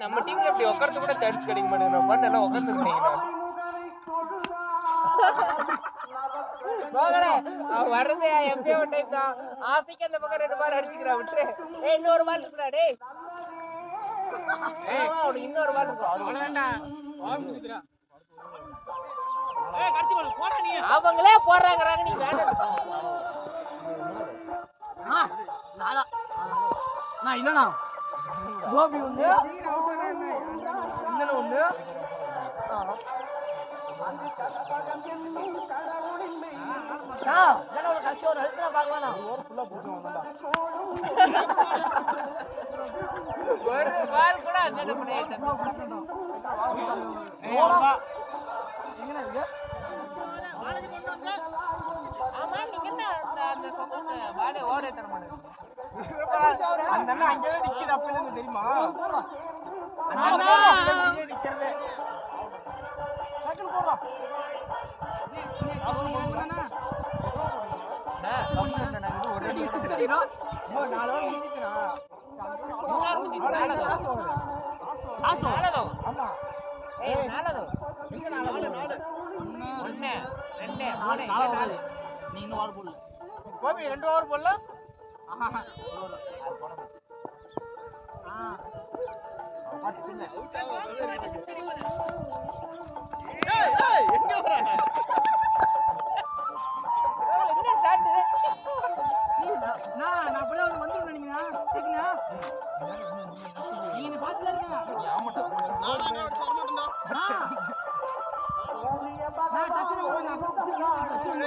நம்ம டீம்ல இப்படி உட்கார்ந்து கூட சான்ஸ் கிடைக்க மாட்டேங்குது பண்ண எல்லாம் உட்காந்துருக்கீங்க போகல அவன் எப்பயோ டைம் தான் ஆசைக்கு அந்த பக்கம் ரெண்டு பால் அடிச்சுக்கிறா விட்டுரு ஏய் இன்னொரு பால் இருக்குடா டேய் ஏய் இன்னொரு பால் இருக்கும் அவங்களே போடுறாங்கறாங்க நீ வேண்டாம். நான்? இல்லண்ணா. கோபி ஒன்று இன்னொன்று ஒன்று ஒரு பால் கூட பண்ணியாச்சு நீ இன்னும் வார் போடல கோபி ரெண்டு ஓவர் போடல என்ன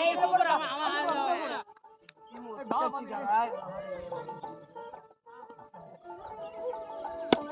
ஏய் போடுறா அவன் அவன்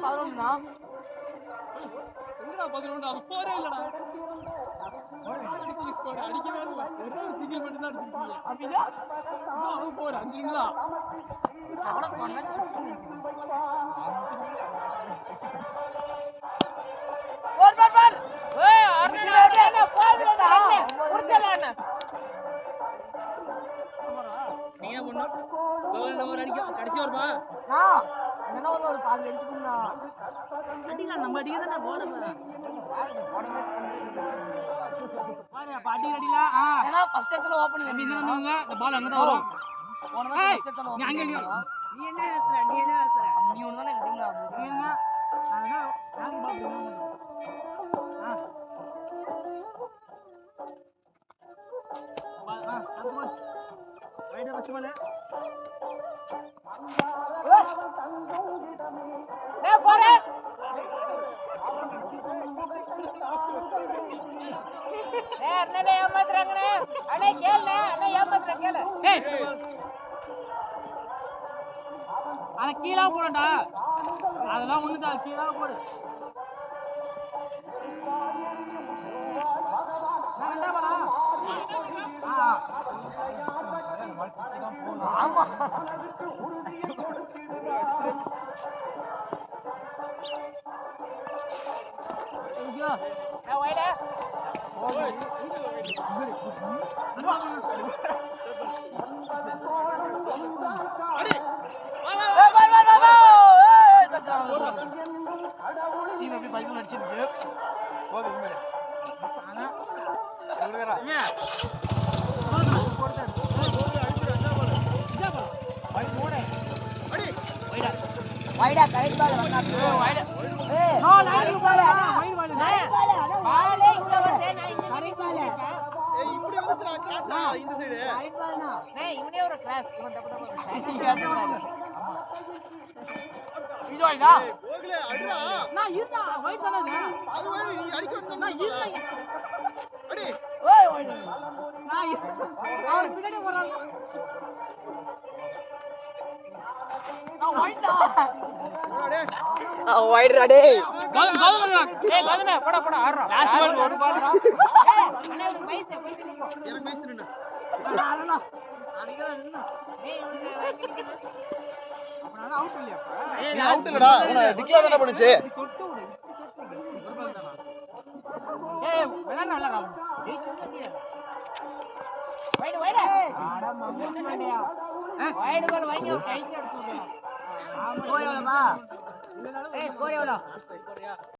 பதினொன்றுண்ணா எங்கடா பதினொன்று போரே இல்லடா. அடிக்கவே இல்லை. ஒரே ஒரு சிங்கிள் மட்டும் தான் அடிச்சிருக்கீங்க அப்படின்னா அது போற அஞ்சு நிமிஷம் தான் நம்ம அடிக்க தானே போறப்ப பாரு அப்ப அடி அடில ஆ. ஏன்னா ஃபர்ஸ்ட் இடத்துல ஓப்பனிங் அப்படி இங்க வந்தவங்க இந்த பால் அங்க தான் வரும். போன ஏய், ஃபர்ஸ்ட் இடத்துல நீ அங்க ஓப்பனிங் நில்லு. நீ என்ன நீ என்ன பேசுற நீ ஒன்று தானே டீம்ல இருங்க அதான் நாங்க பாப்போம் ஆ. பால் ஆ ரைட் வச்சு பால் அண்ணனே ஏமாத்துறாங்கண்ணே. அண்ணே கேளுண்ணே. அண்ணே ஏமாத்துறேன் கேளு. அத கீழே போடண்டா. அதெல்லாம் ஒண்ணுதான். கீழே போடு. பாலா ஆ. ஆமா. அடி வா வா ஏ வா வா வா வா ஏய் தட்டா டீம் எப்படி பைக்கில் அடிச்சிருச்சு போதும் உண்மையிலே ஆனா வைடா வைடா ஏய் இப்படி வந்துச்சுடா கிளாஸ் இந்த சைடு ஏய் இவனே ஒரு கிளாஸ் இவன் தப்பு தப்பு. இது வாய்டா. ஏய் போகல அடிடா நான் இருந்தா, white தானே இது? அது வேணும் நீ அடிக்க வந்தா நான் இருந்தேன். அடி. ஓய் ஓய் நான் இருந்தேன். அவன் பின்னாடி போறான். நான் white தான். டேய். கௌதம், கௌதம். ஏய் கௌதமே போடா போடா ஆடுறா Last ball, ஒரு டா. ஏய் அண்ணே ஒரு பைஸ் பைஸ் நிக்கோ எனக்கு பேசி நின்னு நான் அண்ணா. அன்னைக்கு தான் நின்னேன். ஏய் இவனே வாங்கி நிக்கணும் அப்ப நான் out இல்லையா? நீ அவுட் இல்லடா உன டிக்ளேர் தான பண்ணுச்சு தொட்டு விடு. ஒரு ball தானா? ஏய், விளையாடு, விளையாடு. வைடு வைடு அட மகன் மண்டையா. வைடு பால் வாங்கி கைக்கு எடுத்து விடு ஸ்கோர் Es coreógrafo.